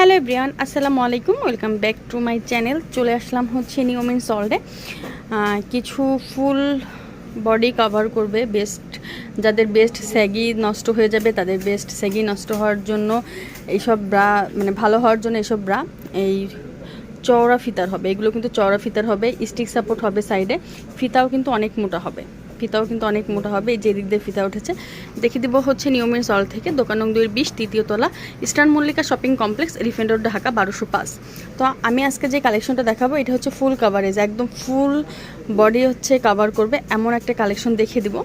Hello everyone, আসসালামু আলাইকুম, welcome back to my channel. চলে আসলাম হচ্ছে নিয়মিন সল্টে কিছু ফুল বডি কভার করবে, বেস্ট যাদের বেস্ট স্যাগি নষ্ট হয়ে যাবে, তাদের বেস্ট স্যাগি নষ্ট হওয়ার জন্য এইসব ব্রা মানে ভালো হওয়ার জন্য এইসব ব্রা, এই চওড়া ফিতার হবে। এগুলো কিন্তু চওড়া ফিতার হবে, স্টিক সাপোর্ট হবে সাইডে। ফিতাও কিন্তু অনেক মোটা হবে। ফিতাও কিন্তু অনেক মোটা হবে, এই যে দিক দিয়ে ফিতা উঠেছে। দেখে দিব হচ্ছে নিয়মের সল থেকে, দোকান নং দুইয়ের বিশ, তৃতীয় তলা, Eastern Mallika shopping complex Elephant Road Dhaka, বারোশো পাঁচ। তো আমি আজকে যে কালেকশনটা দেখাবো, এটা হচ্ছে ফুল কাভারেজ একদম ফুল বডি হচ্ছে কাভার করবে, এমন একটা কালেকশন দেখিয়ে দিব।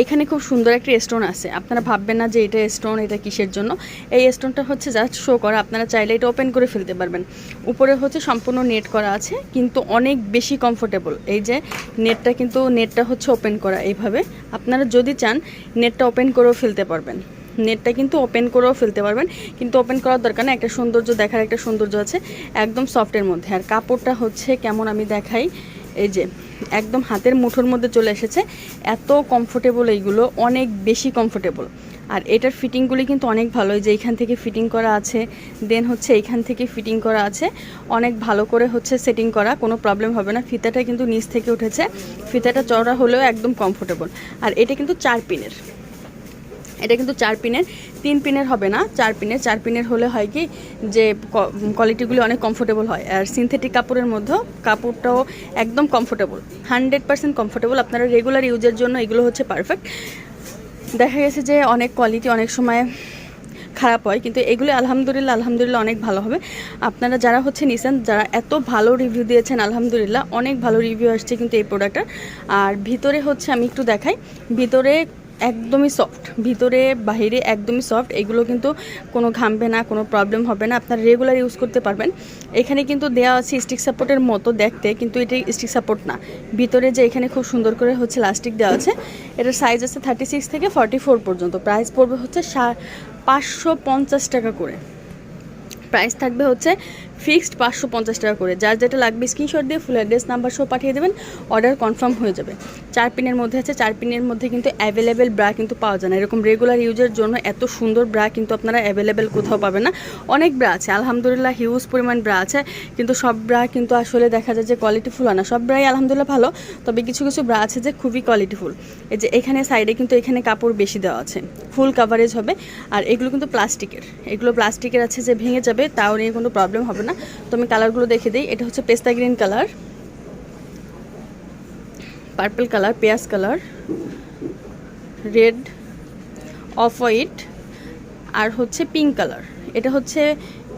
এখানে খুব সুন্দর একটা স্টোন আছে। আপনারা ভাববেন না যে এটা স্টোন এটা কিসের জন্য? এই স্টোনটা হচ্ছে জাস্ট শো করা। আপনারা চাইলে এটা ওপেন করে ফেলতে পারবেন। উপরে হচ্ছে সম্পূর্ণ নেট করা আছে, কিন্তু অনেক বেশি কমফোর্টেবল এই যে নেটটা কিন্তু নেটটা হচ্ছে ওপেন করা এইভাবে। আপনারা যদি চান নেটটা ওপেন করেও ফেলতে পারবেন। নেটটা কিন্তু ওপেন করেও ফেলতে পারবেন, কিন্তু ওপেন করার দরকার না একটা সৌন্দর্য দেখার একটা সৌন্দর্য আছে, একদম সফটের মধ্যে। আর কাপড়টা হচ্ছে কেমন আমি দেখাই। এই যে, একদম হাতের মুঠোর মধ্যে চলে এসেছে। এত কমফোর্টেবল এইগুলো, অনেক বেশি কমফোর্টেবল আর এটার ফিটিংগুলি কিন্তু অনেক ভালো যে এইখান থেকে ফিটিং করা আছে দেন হচ্ছে এইখান থেকে ফিটিং করা আছে। অনেক ভালো করে হচ্ছে সেটিং করা, কোনো প্রবলেম হবে না। ফিতাটা কিন্তু নিচ থেকে উঠেছে। ফিতাটা চড়া হলেও একদম কমফোর্টেবল আর এটা কিন্তু চার পিনের। এটা কিন্তু চার পিনের, তিন পিনের হবে না, চার পিনের চার পিনের হলে হয় কি যে কোয়ালিটিগুলি অনেক কমফোর্টেবল হয়। আর সিনথেটিক কাপড়ের মধ্যেও কাপড়টাও একদম কমফোর্টেবল হান্ড্রেড পার্সেন্ট কমফোর্টেবল আপনারা রেগুলার ইউজের জন্য এগুলো হচ্ছে পারফেক্ট দেখা গেছে যে অনেক কোয়ালিটি অনেক সময় খারাপ হয়, কিন্তু এগুলো আলহামদুলিল্লাহ আলহামদুলিল্লাহ অনেক ভালো হবে। আপনারা যারা হচ্ছে নিছেন যারা এত ভালো রিভিউ দিয়েছেন, আলহামদুলিল্লাহ অনেক ভালো রিভিউ আসছে কিন্তু এই প্রোডাক্টটার আর ভিতরে হচ্ছে আমি একটু দেখাই, ভিতরে একদমই সফট ভিতরে, বাহিরে একদমই সফট এগুলো কিন্তু কোনো ঘামবে না, কোনো প্রবলেম হবে না। আপনারা রেগুলার ইউজ করতে পারবেন। এখানে কিন্তু দেওয়া আছে স্টিক সাপোর্টের মতো দেখতে, কিন্তু এটি স্টিক সাপোর্ট না। ভিতরে যে এখানে খুব সুন্দর করে হচ্ছে লাস্টিক দেওয়া আছে, এটার সাইজ আছে থার্টি সিক্স থেকে ফর্টি ফোর পর্যন্ত। প্রাইস পড়বে হচ্ছে পাঁচশো পঞ্চাশ টাকা করে। প্রাইস থাকবে হচ্ছে ফিক্সড পাঁচশো পঞ্চাশ টাকা করে। যার যেটা লাগবে স্ক্রিনশট দিয়ে ফুল অ্যাড্রেস নাম্বার সহ পাঠিয়ে দেবেন অর্ডার কনফার্ম হয়ে যাবে। চার পিনের মধ্যে আছে, চার পিনের মধ্যে কিন্তু অ্যাভেলেবেল ব্রা কিন্তু পাওয়া যায় না। এরকম রেগুলার ইউজের জন্য এত সুন্দর ব্রা কিন্তু আপনারা অ্যাভেলেবেল কোথাও পাবেন না। অনেক ব্রা আছে, আলহামদুলিল্লাহ হিউজ পরিমাণ ব্রা আছে। কিন্তু সব ব্রা কিন্তু আসলে দেখা যায় যে কোয়ালিটিফুল হয় না। সব ব্রাই আলহামদুলিল্লাহ ভালো, তবে কিছু কিছু ব্রা আছে যে খুবই কোয়ালিটিফুল এই যে এখানে সাইডে কিন্তু এখানে কাপড় বেশি দেওয়া আছে। ফুল কাভারেজ হবে। আর এগুলো কিন্তু প্লাস্টিকের এগুলো প্লাস্টিকের আছে যে ভেঙে যাবে তাও নিয়ে কোনো প্রবলেম হবে না। তো আমি কালারগুলো দেখে দিই। এটা হচ্ছে পেস্তা গ্রিন কালার পার্পল কালার পেঁয়াজ কালার রেড অফ হোয়াইট আর হচ্ছে পিঙ্ক কালার এটা হচ্ছে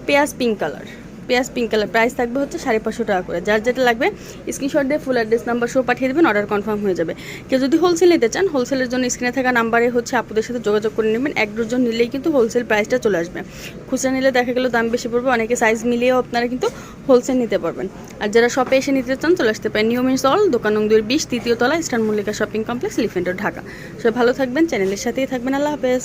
পেঁয়াজ পিঙ্ক কালার পেঁয়াজ পিঙ্ক কালার প্রাইস থাকবে হচ্ছে সাড়ে পাঁচশো টাকা করে। যার যেটা লাগবে স্ক্রিনশট দিয়ে ফুল অ্যাড্রেস নাম্বার সহ পাঠিয়ে দেবেন অর্ডার কনফার্ম হয়ে যাবে। কেউ যদি হোলসেল নিতে চান হোলসেলের জন্য স্ক্রিনে থাকা নাম্বারে হচ্ছে আপুদের সাথে যোগাযোগ করে নেবেন। এক দুজন নিলেই কিন্তু হোলসেল প্রাইসটা চলে আসবে। খুচরা নিলে দেখা গেলো দাম বেশি পড়বে, অনেকে সাইজ মিলিয়েও আপনারা কিন্তু হোলসেল নিতে পারবেন। আর যারা শপে এসে নিতে চান, চলে আসতে পারেন নিয়মিত সল দোকান দুই বিশ, তৃতীয় তলা ইস্টার্ন মল্লিকা শপিং কমপ্লেক্স লিফেন্টার ঢাকা। সবাই ভালো থাকবেন চ্যানেলের সাথেই থাকবেন, আল্লাহ হাফেজ।